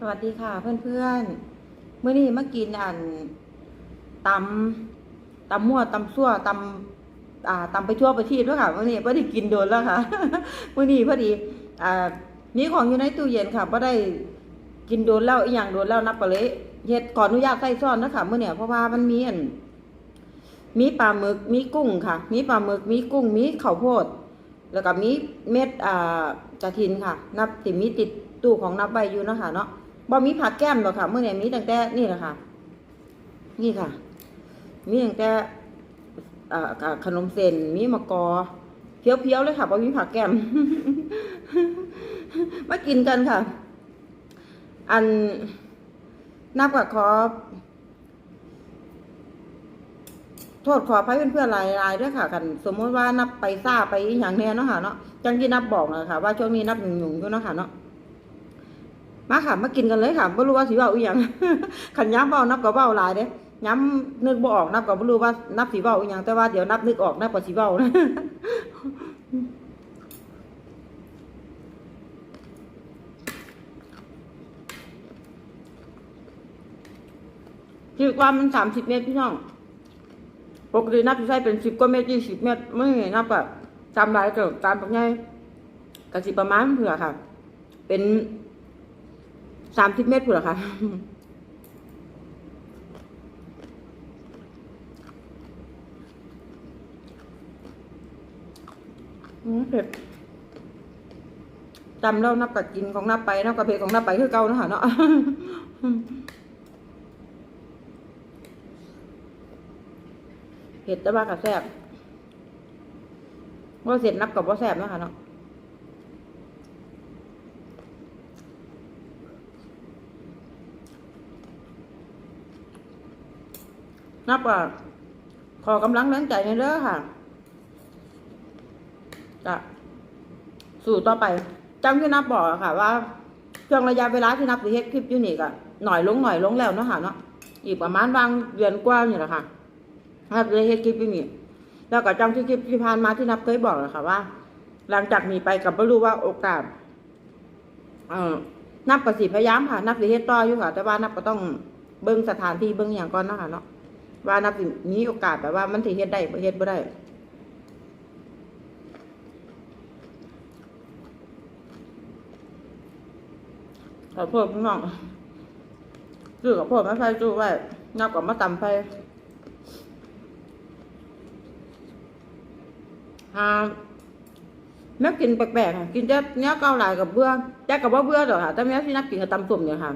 สวัสดีค่ะเพื่อนๆเมื่อนี้มากินอันตำตำมั่วตำซั่วตำอ่าตำไปทั่วประเทศด้วยค่ะเมื่อนี้พอดีกินโดนแล้วค่ะเมื่อนี้พอดีอ่ามีของอยู่ในตู้เย็นค่ะพอได้กินโดนแล้วอีกอย่างโดนแล้วนับไปเลยเฮ็ดขออนุญาตใส่ซ่อนนะคะเมื่อเนี่ยเพราะว่ามันมีอันมีปลาหมึกมีกุ้งค่ะ มีปลาหมึกมีกุ้งมีข้าวโพด แล้วก็มีเม็ดอ่ากระถินค่ะ นับติมีติดตู้ของนับใบอยู่นะคะเนาะ บ่มีผักแก้มหรอกค่ะเมื่อเนี่มีตั้งแต่นี่แหละค่ะ นี่ค่ะ มีตั้งแต่ขนมเส้นมีมะกอเพียวๆเลยค่ะบ่มีผักแก้มมากินกันค่ะ อันนับกับขอโทษขออภัยเพื่อนๆหลายๆด้วยค่ะ กัน สมมติว่านับไปซ่าไปอย่างแน่เนาะค่ะเนาะจังที่นับบอกนะค่ะ ว่าช่วงนี้นับหยุ่งๆอยู่เนาะค่ะเนาะ มาค่ะ มากินกันเลยค่ะไม่รู้ว่าสีเบาอีหยังขันย้ำเบานับกับเบาหลายเด้ย้ำนึกบ่ออกนับกับไม่รู้ว่านับสีเบาอีหยังแต่ว่าเดี๋ยวนับนึกออกนับกับสีเบานะคือความมันสามสิบเมตรพี่น้องปกตินับใช้เป็นสิบกว่าเมตรยี่สิบเมตรไม่นับแบบจำหลายเกิดการปักไงกสิประมาณเผื่อค่ะ เป็น สามสิบเมตรเผื่อคะอืมเผ็ดจำแล้วนับกับกินของนับไปนับกับเพจของนับไปคือเก่านะคะเนาะเผ็ดแต่ว่ากับแซ่บว่าเสร็จนับกับว่าแซ่บนะคะเนาะ นับว่าขอกำลังแรงใจในเด้อค่ะจะสู่ต่อไปจำที่นับบอกอะค่ะ ว่าช่วงระยะเวลาที่นับสิเฮ็ดคลิปอยู่นี่ก็หน่อยลงหน่อยลงแล้วเนาะค่ะเนาะอีกประมาณบางเดือนกว่าอยู่แหละค่ะนับเลยเฮ็ดคลิปอยู่นี่แล้วก็จำที่คลิปที่ผ่านมาที่นับเคยบอกเลยค่ะว่า หลังจากนี้ไปกับ่รู้ว่าโอกาสเอ่อนับก็สิพยายามค่ะ นับสิเฮ็ดต่ออยู่ค่ะ แต่ว่านับก็ต้องเบิ่งสถานที่เบิ่งอย่างก่อนเนาะค่ะเนาะ ว่านับสิมีโอกาสแบบว่ามันสิเฮ็ดได้บ่เฮ็ดบ่ได้ขอโทษพี่น้องซื้อกับพ่อมาใส่ตู้ไว้นับก็มาตำไปหาแม่กินแปลกๆค่ะกินแต่เนี้ยเกาหลายกับเบื่อแจ๊กกับว่าเบื่อหรอกค่ะแต่แม่ที่นักกินกับตำส้มเนี่ยค่ะ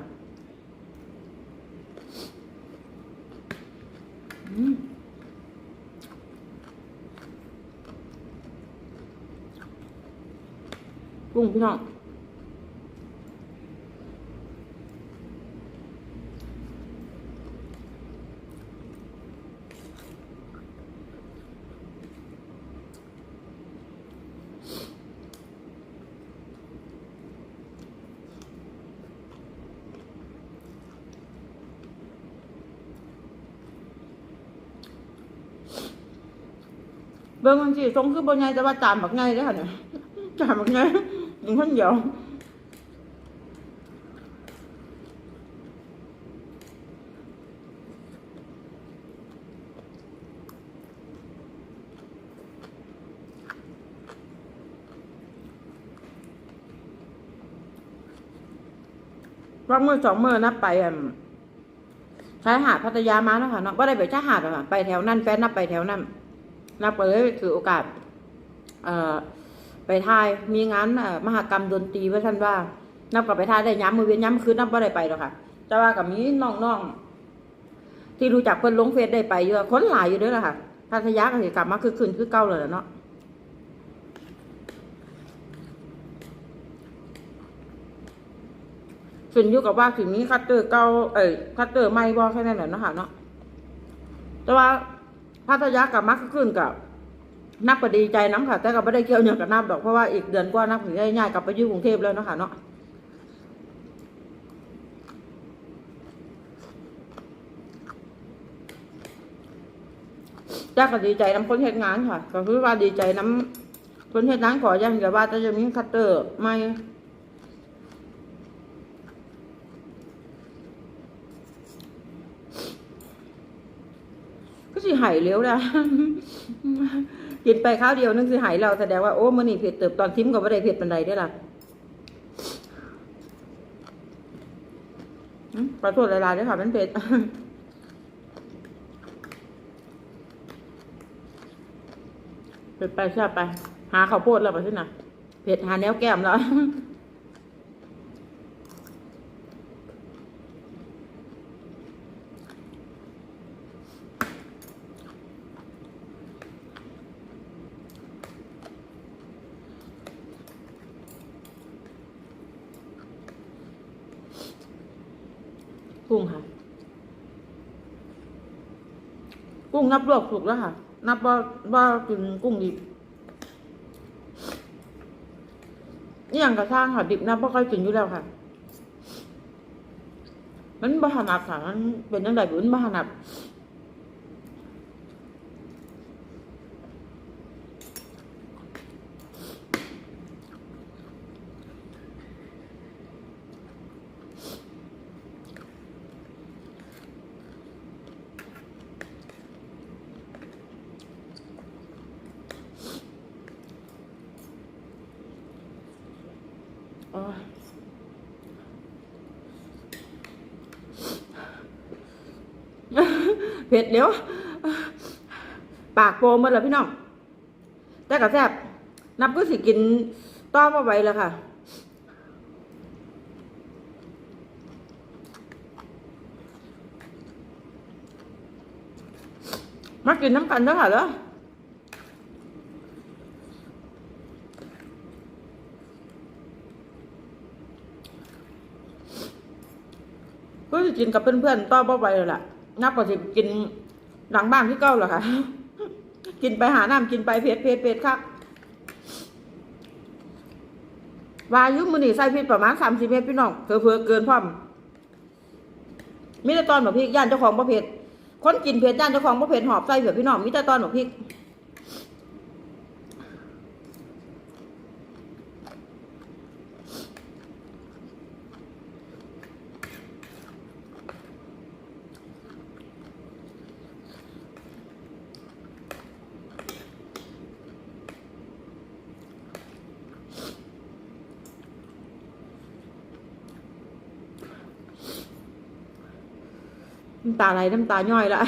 กุ้งพี่น้องเบิ่งมันสิทรงคือบ่ใหญ่แต่ว่าจานบักใหญ่เด้อค่ะเนี่ยจานบักใหญ่ กินคนเดียวว่ามือสองมือนับไปชายหาดพัทยามาแล้วค่ะเนาะว่าได้ไปชายหาดอะค่ะไปแถวนั้นแฟนนับไปแถวนั้นนับไปเลยคือโอกาส เอ่อ ไปทายมีงานมหกรรมดนตรีว่าท่านว่า นับกับไปทายได้ย้ำมือเวียนย้ำคืนนับว่าได้ไปหรอกค่ะแต่ว่ากับมีน้องๆที่รู้จักเพิ่นลงเฟซได้ไปเยอะคนหลายอยู่ด้วยละค่ะพัทยาก็กลับมาคือคืนคือเก่าเลยเนาะขึ้นอยู่กับว่าถึงนี้คัตเตอร์เก่าเอ้ยคัตเตอร์ใหม่บ่แค่นั้นแหละเนาะค่ะเนาะแต่ว่าพัทยากับมาคือคืนกับ นับก็ดีใจน้ำค่ะ แต่ก็ไม่ได้เกี่ยวเนื่องกับนับดอกเพราะว่าอีกเดือนกว่านับถึงง่ายๆกลับไปยู่กรุงเทพแล้วนะคะเนาะจ้าก็ดีใจน้ำคนเฮ็ดงานค่ะ ก็คือว่าดีใจน้ำคนเฮ็ดงานขออย่างเดียวว่าจะจะมีคัตเตอร์ไม่ก็สิหายเร็วแล้ว กินไปข้าวเดียวนึงสิหายแล้วแสดงว่าโอ้มื่อนี่เผ็ดเติบตอนทิมกับ่ได้เผ็ดปานใดได้ล่ะอืมขอโทษหลายๆด้วยค่ะมันเผ็ดเผ็ดไปชอบไป หาข้าวโพดแล้วไปสินะเผ็ดหาแนวแก้มแล้ว กุ้งค่ะ กุ้งนับลวกสุกแล้วค่ะ นับว่าว่ากินกุ้งดิบนี่อย่างกระช่างค่ะ ดิบนับว่าค่อยกินอยู่แล้วค่ะ มันบาหนัดค่ะ มันเป็นยังแต่บุญบาหนัดโอ้ย เผ็ดเดี๋ยว ปากโปมหมดแล้วพี่น้อง แต่กระแซบนับก็สิกินต้อมาไว้แล้วค่ะ มากินน้ำกันเด้อค่ะเด้อก็จะกินกับเพื่อนๆต้อมาไว้แล้วล่ะ นับกว่าสิกินหลังบ้านที่เก้าเหรอคะกินไปหาน้ำกินไปเผ็ดเผ็ดเผ็ดครับวายุมือนีใส่พริกประมาณสามสิบเมตรพี่น้องเผื่อเกินพร้อมมิตรตอนแบบพริกย่านเจ้าของประเผ็ดคนกินเผ็ดย่านเจ้าของประเผ็ดหอบใส่เผื่อพี่น้องมิตรตอนแบบพริก น้ำตาไหลน้ำตาย่อยละ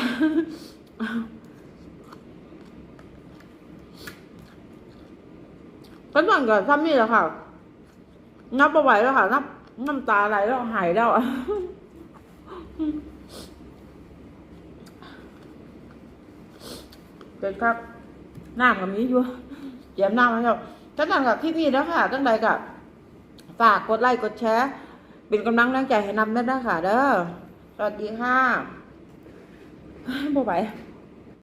ก็นั่นก็ซ้ำนี่แหละค่ะ นับประไหวแล้วค่ะ นับน้ำตาไหลแล้วหายแล้วเป็นครับน้ำกับนี้อยู่เจียมน้ำให้เราท่านนั่นกับพี่พี่แล้วค่ะ ตั้งใดกับฝากกดไลค์กดแชร์ เป็นกำลังแรงใจให้นำได้ด้วยค่ะ เด้อ สวัสดีค่ะบ๊ายบาย